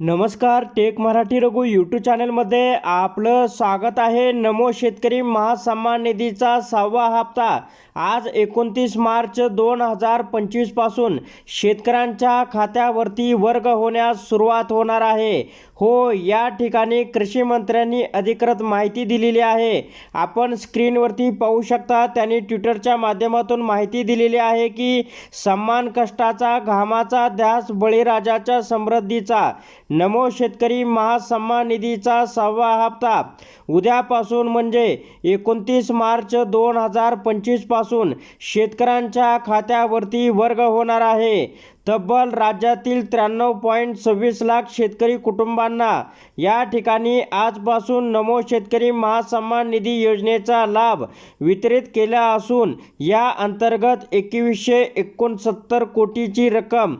नमस्कार take Marathi Raghu YouTube चॅनलमध्ये आपलं स्वागत आहे. नमो शेतकरी महासन्मान निधीचा सहावा हप्ता. आज एकोणतीस मार्च दोन हजार पंचवीसपासून शेतकऱ्यांच्या खात्यावरती वर्ग होण्यास सुरुवात होणार आहे. हो या ठिकाणी कृषी मंत्र्यांनी अधिकृत माहिती दिलेली आहे. आपण स्क्रीनवरती पाहू शकता त्यांनी ट्विटरच्या माध्यमातून माहिती दिलेली आहे की सन्मान कष्टाचा घामाचा ध्यास बळीराजाच्या समृद्धीचा नमो शेतकरी महासन्मान निधीचा सहावा हप्ता. उद्यापासून म्हणजे एकोणतीस मार्च दोन हजार पंचवीसपासून शेतकऱ्यांच्या खात्यावरती वर्ग होणार आहे. तब्बल राज्यातील त्र्याण्णव पॉईंट सव्वीस लाख शेतकरी कुटुंबांना या ठिकाणी आजपासून नमो शेतकरी महासन्मान निधी योजनेचा लाभ वितरित केला असून या अंतर्गत एकवीसशे एकोणसत्तर कोटीची रक्कम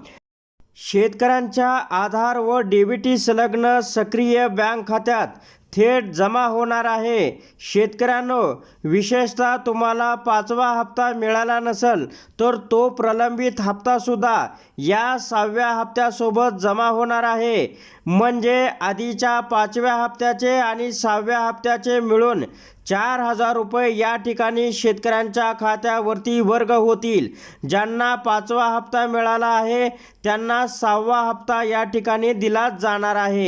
शेतकऱ्यांच्या आधार व डीबीटी संलग्न सक्रिय बँक खात्यात थेट जमा होणार आहे. शेतकऱ्यांनो विशेषतः तुम्हाला पाचवा हप्ता मिळाला नसेल तर तो प्रलंबित हप्तासुद्धा या सहाव्या हप्त्यासोबत जमा होणार आहे. म्हणजे आधीच्या पाचव्या हप्त्याचे आणि सहाव्या हप्त्याचे मिळून चार हजार रुपये या ठिकाणी शेतकऱ्यांच्या खात्यावरती वर्ग होतील. ज्यांना पाचवा हप्ता मिळाला आहे त्यांना सहावा हप्ता या ठिकाणी दिला जाणार आहे.